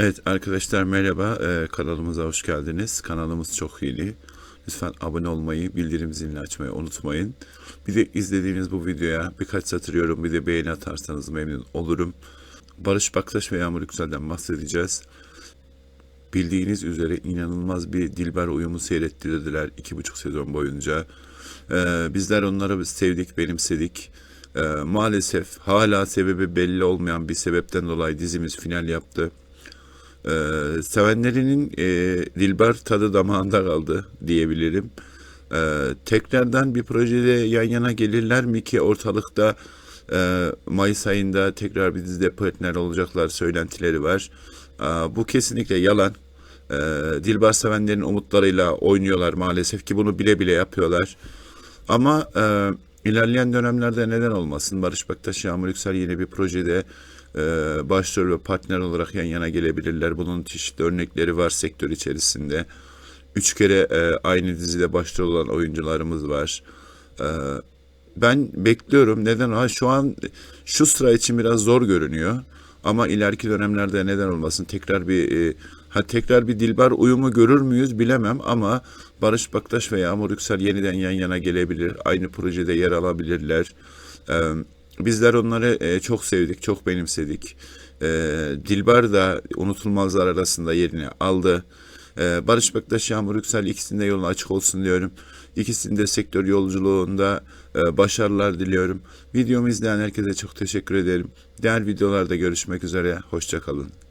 Evet arkadaşlar merhaba Ee, kanalımıza hoş geldiniz. Kanalımız çok yeni. Lütfen abone olmayı, bildirim zilini açmayı unutmayın. Bir de izlediğiniz bu videoya birkaç satır yorum bir de beğeni atarsanız memnun olurum. Barış Baktaş ve Yağmur Yüksel'den bahsedeceğiz. Bildiğiniz üzere inanılmaz bir Dilber uyumu seyrettirdiler iki buçuk sezon boyunca. Ee, bizler onları sevdik, benimsedik. Ee, maalesef hala sebebi belli olmayan bir sebepten dolayı dizimiz final yaptı. Ee, sevenlerinin e, Dilber tadı damağında kaldı diyebilirim. Ee, tekrardan bir projede yan yana gelirler mi ki ortalıkta e, Mayıs ayında tekrar bir dizide partner olacaklar söylentileri var. Ee, bu kesinlikle yalan. Ee, Dilber sevenlerin umutlarıyla oynuyorlar maalesef ki bunu bile bile yapıyorlar. Ama e, ilerleyen dönemlerde neden olmasın Barış Baktaş, Yağmur Yüksel yeni bir projede e, başrol ve partner olarak yan yana gelebilirler. Bunun çeşitli örnekleri var sektör içerisinde. Üç kere e, aynı dizide başrol olan oyuncularımız var. E, ben bekliyorum. Neden? Ha, şu an şu sıra için biraz zor görünüyor. Ama ileriki dönemlerde neden olmasın tekrar bir e, ha tekrar bir Dilber uyumu görür müyüz bilemem ama Barış Baktaş ve Yağmur Yüksel yeniden yan yana gelebilir. Aynı projede yer alabilirler. E, bizler onları e, çok sevdik, çok benimsedik. E, Dilber da unutulmazlar arasında yerini aldı. Ee, Barış Bektaş, Yağmur Yüksel ikisinde yolun açık olsun diyorum. İkisinde sektör yolculuğunda e, başarılar diliyorum. Videomu izleyen herkese çok teşekkür ederim. Diğer videolarda görüşmek üzere. Hoşçakalın.